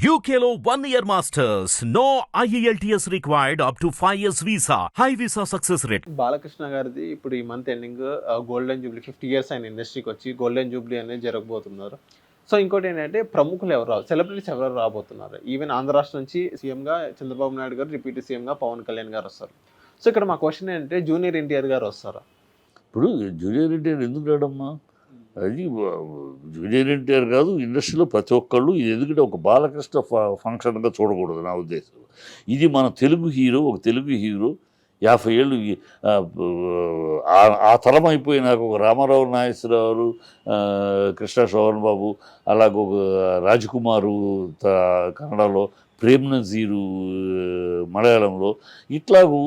One year masters. No E IELTS required up to 5 years visa. High visa success rate. Balakrishna గారిది ఇప్పుడు ఈ month ending golden jubilee fifty years ఆయన ఇండస్ట్రీకి వచ్చి golden Jubilee అనేది జరగబోతున్నారు so ఇంకోటి ఏంటంటే ప్రముఖులు ఎవరు రావు సెలబ్రిటీస్ ఎవరు రాబోతున్నారు ఈవెన్ ఆంధ్ర రాష్ట్రం నుంచి సీఎంగా చంద్రబాబు నాయుడు గారు డిప్యూటీ సీఎంగా పవన్ కళ్యాణ్ గారు వస్తారు సో ఇక్కడ మా క్వశ్చన్ ఏంటంటే జూనియర్ ఎన్టీఆర్ గారు వస్తారా ఇప్పుడు జూనియర్ ఎన్టీఆర్ ఎందుకు రాడమ్మా అది జూనియర్ ఎన్టీఆర్ కాదు ఇండస్ట్రీలో ప్రతి ఒక్కళ్ళు ఇది ఎందుకంటే ఒక బాలకృష్ణ ఫ- ఫంక్షన్గా చూడకూడదు నా ఉద్దేశం. ఇది మన తెలుగు హీరో ఒక తెలుగు హీరో యాభై ఏళ్ళు ఆ, ఆ- తరం అయిపోయినాక ఒక రామారావు నాగేశ్వరరావు కృష్ణ శోభన్ బాబు అలాగే ఒక రాజకుమారు త- కన్నడలో ప్రేమ్ నజీరు మలయాళంలో ఇట్లాగూ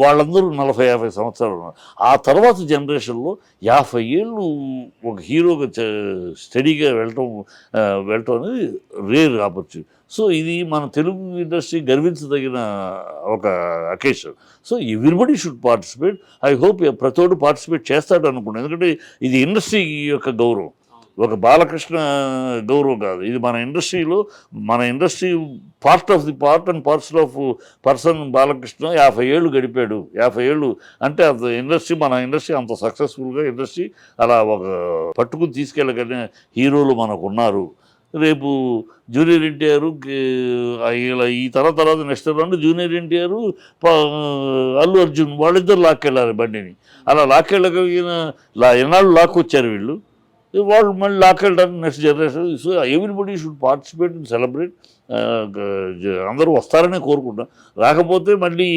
వాళ్ళందరూ నలభై యాభై సంవత్సరాలు ఉన్నారు. ఆ తర్వాత జనరేషన్లో యాభై ఏళ్ళు ఒక హీరోగా స్టడీగా వెళ్ళటం వెళ్ళటం అనేది రేర్ ఆపర్చునిటీ సో ఇది మన తెలుగు ఇండస్ట్రీ గర్వించదగిన ఒక occasion. So everybody should participate. I hope ప్రతోడు పార్టిసిపేట్ చేస్తాడు అనుకున్నాను ఎందుకంటే ఇది ఇండస్ట్రీ యొక్క గౌరవం. ఒక బాలకృష్ణ గౌరవం కాదు. ఇది మన ఇండస్ట్రీలో మన industry part of the part and parcel of person Balakrishna యాభై ఏళ్ళు గడిపాడు. యాభై ఏళ్ళు అంటే అంత ఇండస్ట్రీ మన ఇండస్ట్రీ అంత సక్సెస్ఫుల్గా ఇండస్ట్రీ అలా ఒక పట్టుకుని తీసుకెళ్ళగలిగిన హీరోలు మనకు ఉన్నారు. రేపు జూనియర్ ఎన్టీఆర్ ఇలా ఈ తర తర్వాత నెక్స్ట్ రెండు జూనియర్ ఎన్టీఆర్ అల్లు అర్జున్ వాళ్ళిద్దరు లాక్కెళ్ళారు బండిని. అలా లాక్కెళ్ళగలిగిన లా ఎన్నాళ్ళు లాక్కొచ్చారు వీళ్ళు? వాళ్ళు మళ్ళీ లాక్కెళ్ళడానికి next generation so everybody should participate and celebrate అందరూ వస్తారనే కోరుకుంటాం రాకపోతే మళ్ళీ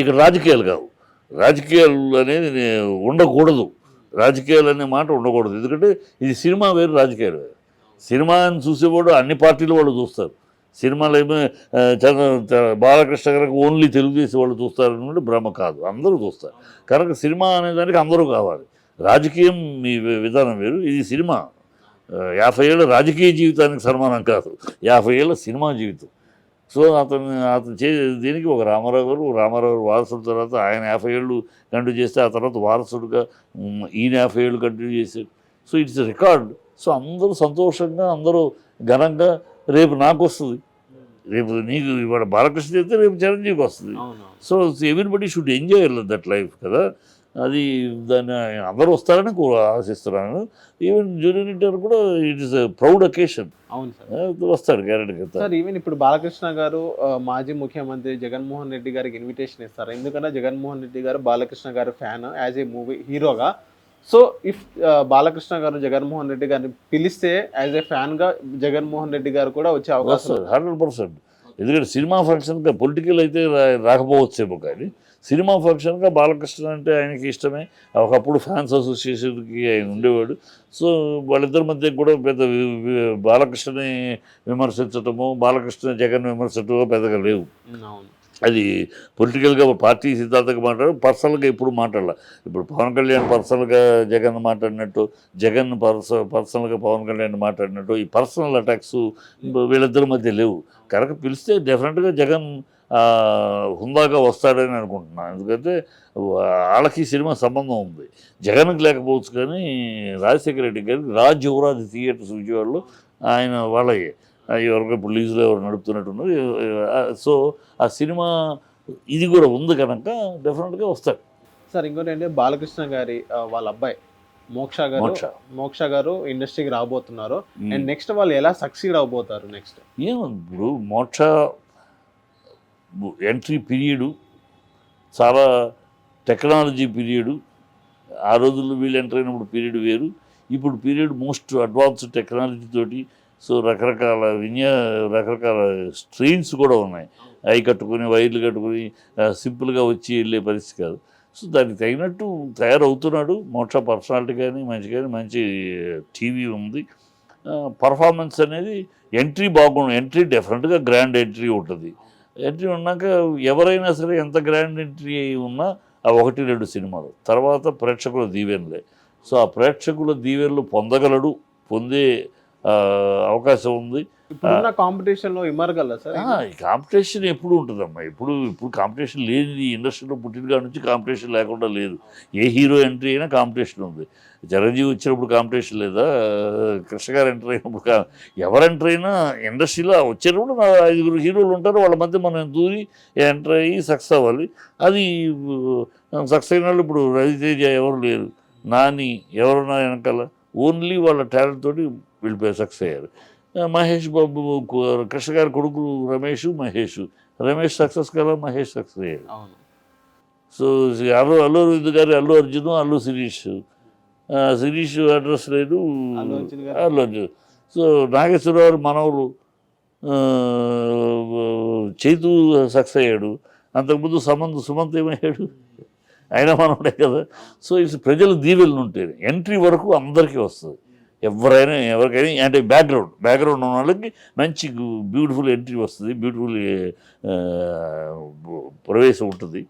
ఇక్కడ రాజకీయాలు కావు. రాజకీయాలు అనేది ఉండకూడదు. రాజకీయాలు అనే మాట ఉండకూడదు. ఎందుకంటే ఇది సినిమా వేరు రాజకీయాలు వేరు. సినిమాని చూసేవాడు అన్ని పార్టీలు వాళ్ళు చూస్తారు. సినిమాలు ఏమో బాలకృష్ణ గారికి ఓన్లీ తెలుగుదేశం వాళ్ళు చూస్తారు అంటే భ్రమ కాదు. అందరూ చూస్తారు. కనుక సినిమా అనేదానికి అందరూ కావాలి. రాజకీయం మీ విధానం వేరు. ఇది సినిమా. యాభై ఏళ్ళ రాజకీయ జీవితానికి సన్మానం కాదు. యాభై ఏళ్ళ సినిమా జీవితం. సో అతను అతను చే దీనికి ఒక రామారావు గారు రామారావు గారు వారసుడు తర్వాత ఆయన యాభై ఏళ్ళు కంటిన్యూ చేస్తే ఆ తర్వాత వారసుడుగా ఈయన యాభై ఏళ్ళు కంటిన్యూ చేశాడు. సో ఇట్స్ రికార్డ్ సో అందరూ సంతోషంగా అందరూ ఘనంగా రేపు నాకు వస్తుంది. రేపు నీకు ఇవాళ బాలకృష్ణ అయితే రేపు చిరంజీవికి వస్తుంది. So everybody should enjoy that life కదా. అది దాన్ని అందరూ వస్తారని ఆశిస్తున్నాను. ఈవెన్ జూనియర్ ఇంటర్ కూడా ఇట్ ఇస్ ప్రౌడ్ అకేషన్ అవును సార్. వస్తాడు గ్యారెంటీ సార్ ఈవెన్ ఇప్పుడు బాలకృష్ణ గారు మాజీ ముఖ్యమంత్రి జగన్మోహన్ రెడ్డి గారికి ఇన్విటేషన్ ఇస్తారు. ఎందుకంటే జగన్మోహన్ రెడ్డి గారు బాలకృష్ణ గారు ఫ్యాన్ యాజ్ ఏ మూవీ హీరోగా. సో ఇఫ్ బాలకృష్ణ గారు జగన్మోహన్ రెడ్డి గారిని పిలిస్తే యాజ్ ఏ ఫ్యాన్గా జగన్మోహన్ రెడ్డి గారు కూడా వచ్చే అవకాశం హండ్రెడ్ పర్సెంట్ ఎందుకంటే సినిమా ఫంక్షన్గా పొలిటికల్ అయితే రాకపోవచ్చేమో కానీ సినిమా ఫంక్షన్గా బాలకృష్ణ అంటే ఆయనకి ఇష్టమే. ఒకప్పుడు ఫ్యాన్స్ అసోసియేషన్కి ఆయన ఉండేవాడు. సో వాళ్ళిద్దరి మధ్య కూడా పెద్ద బాలకృష్ణని విమర్శించటము బాలకృష్ణ జగన్ విమర్శించటమో పెద్దగా లేవు. అది పొలిటికల్గా పార్టీ సిద్ధాంతంగా మాట్లాడు పర్సనల్గా ఇప్పుడు మాట్లాడాల. ఇప్పుడు పవన్ కళ్యాణ్ పర్సనల్గా జగన్ మాట్లాడినట్టు జగన్ పర్స పర్సనల్గా పవన్ కళ్యాణ్ మాట్లాడినట్టు ఈ పర్సనల్ అటాక్స్ వీళ్ళిద్దరి మధ్య లేవు. కనుక పిలిస్తే డెఫినెట్గా జగన్ హుందాగా వస్తాడని అనుకుంటున్నాను. ఎందుకంటే వాళ్ళకి సినిమా సంబంధం ఉంది. జగన్కి లేకపోవచ్చు కానీ రాజశేఖర రెడ్డి గారికి రాజ్ యువరాజ్ థియేటర్స్ విజయవాడలో ఆయన వాళ్ళకి ఎవరికి లీజులో ఎవరు నడుపుతున్నట్టున్నారు. సో ఆ సినిమా ఇది కూడా ఉంది కనుక డెఫినెట్గా వస్తాడు. సార్ ఇంకోటి ఏంటంటే బాలకృష్ణ గారి వాళ్ళ అబ్బాయి మోక్ష గారు మోక్ష. మోక్ష గారు ఇండస్ట్రీకి రాబోతున్నారు. అండ్ నెక్స్ట్ వాళ్ళు ఎలా సక్సీడ్ అవబోతారు నెక్స్ట్? ఏమో ఇప్పుడు మోక్ష ఎంట్రీ పీరియడు చాలా టెక్నాలజీ పీరియడు ఆ రోజుల్లో వీళ్ళు ఎంటర్ అయినప్పుడు పీరియడ్ వేరు. ఇప్పుడు పీరియడ్ మోస్ట్ అడ్వాన్స్డ్ టెక్నాలజీ తోటి సో రకరకాల విన్యా రకరకాల స్ట్రెయిన్స్ కూడా ఉన్నాయి. అవి కట్టుకొని వైర్లు కట్టుకొని సింపుల్గా వచ్చి వెళ్ళే పరిస్థితి కాదు. సో దానికి తగినట్టు తయారవుతున్నాడు. మోక్ష పర్సనాలిటీ కానీ మంచి కానీ మంచి టీవీ ఉంది. పర్ఫార్మెన్స్ అనేది ఎంట్రీ బాగుండు ఎంట్రీ డెఫినెట్గా గ్రాండ్ ఎంట్రీ ఉంటుంది. ఎంట్రీ ఉన్నాక ఎవరైనా సరే ఎంత గ్రాండ్ ఎంట్రీ అయి ఉన్నా ఆ ఒకటి రెండు సినిమాలు. తర్వాత ప్రేక్షకుల దీవెనలే. సో ఆ ప్రేక్షకుల దీవెనలు పొందగలడు పొందే అవకాశం ఉంది. ఇప్పుడున్న కాంపిటీషన్లో ఇమ్మరగల సార్? ఆ, ఈ కాంపిటీషన్ ఎప్పుడు ఉంటుందమ్మా? ఇప్పుడు ఇప్పుడు కాంపిటీషన్ లేనిది ఇండస్ట్రీలో పుట్టిన కాడ నుంచి కాంపిటీషన్ లేకుండా లేదు. ఏ హీరో ఎంట్రీ అయినా కాంపిటీషన్ ఉంది. చిరంజీవి వచ్చినప్పుడు కాంపిటీషన్ లేదా? కృష్ణ గారు ఎంటర్ అయినప్పుడు ఎవరు ఎంటర్ అయినా ఇండస్ట్రీలో వచ్చేటప్పుడు ఐదుగురు హీరోలు ఉంటారు. వాళ్ళ మధ్య మనం దూరి ఎంటర్ అయ్యి సక్సెస్ అవ్వాలి. అది సక్సెస్ అయిన వాళ్ళు ఇప్పుడు రవితేజ ఎవరు లేరు? నాని ఎవరున్నా వెనకాల? ఓన్లీ వాళ్ళ టాలెంట్ తోటి వెళ్ళిపోయి సక్సెస్ అయ్యారు మహేష్ బాబు కృష్ణ గారి కొడుకు రమేష్ మహేష్ రమేష్ సక్సెస్ కదా మహేష్ సక్సెస్ అవును. సో అల్లు అల్లు అరవింద్ గారి అల్లు అర్జున్ అల్లు శిరీష్ శిరీష్ అడ్రస్ లేదు. అల్లు అర్జున్ సో నాగేశ్వరరావు మనవలు చైతు సక్సెస్ అయ్యాడు. అంతకుముందు సమంత్ సుమంత్ ఏమయ్యాడు? ఆయన మనవడే కదా. సో ఇది ప్రజల దీవెలను ఉంటాయి. ఎంట్రీ వరకు అందరికీ వస్తుంది. ఎవరైనా ఎవరికైనా అంటే బ్యాక్గ్రౌండ్ బ్యాక్గ్రౌండ్ ఉన్న వాళ్ళకి మంచి బ్యూటిఫుల్ ఎంట్రీ వస్తుంది బ్యూటిఫుల్ ప్రవేశం ఉంటుంది.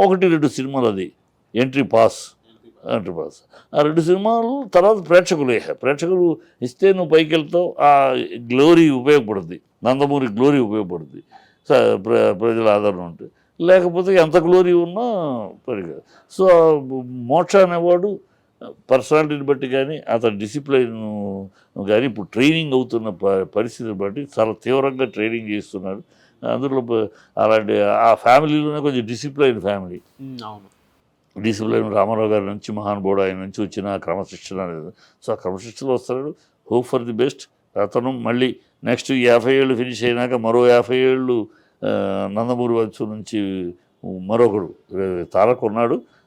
ఒకటి రెండు సినిమాలు అది. ఎంట్రీ పాస్ ఎంట్రీ పాస్ ఆ రెండు సినిమాలు తర్వాత ప్రేక్షకులే. ప్రేక్షకులు ఇస్తే నువ్వు పైకి వెళ్తావు ఆ గ్లోరీ ఉపయోగపడుతుంది నందమూరి గ్లోరీ ఉపయోగపడుతుంది స- ప్ర ప్రజల ఆదరణ ఉంటుంది లేకపోతే ఎంత గ్లోరీ ఉన్నా పరిగా సో మోక్ష అనేవాడు పర్సనాలిటీని బట్టి కానీ అతని డిసిప్లైన్ కానీ ఇప్పుడు ట్రైనింగ్ అవుతున్న ప- పరిస్థితిని బట్టి చాలా తీవ్రంగా ట్రైనింగ్ చేస్తున్నాడు అందులో అలాంటి ఆ ఫ్యామిలీలోనే కొంచెం డిసిప్లైన్ ఫ్యామిలీ. అవును. డిసిప్లైన్ రామారావు గారి నుంచి మహానుభావుడు ఆయన నుంచి వచ్చిన క్రమశిక్షణ అనేది. సో ఆ క్రమశిక్షణ వస్తాడు. Hope for the best. అతను మళ్ళీ నెక్స్ట్ యాభై ఏళ్ళు ఫినిష్ అయినాక మరో యాభై ఏళ్ళు నందమూరి వంశం నుంచి మరొకడు తారక్ ఉన్నాడు.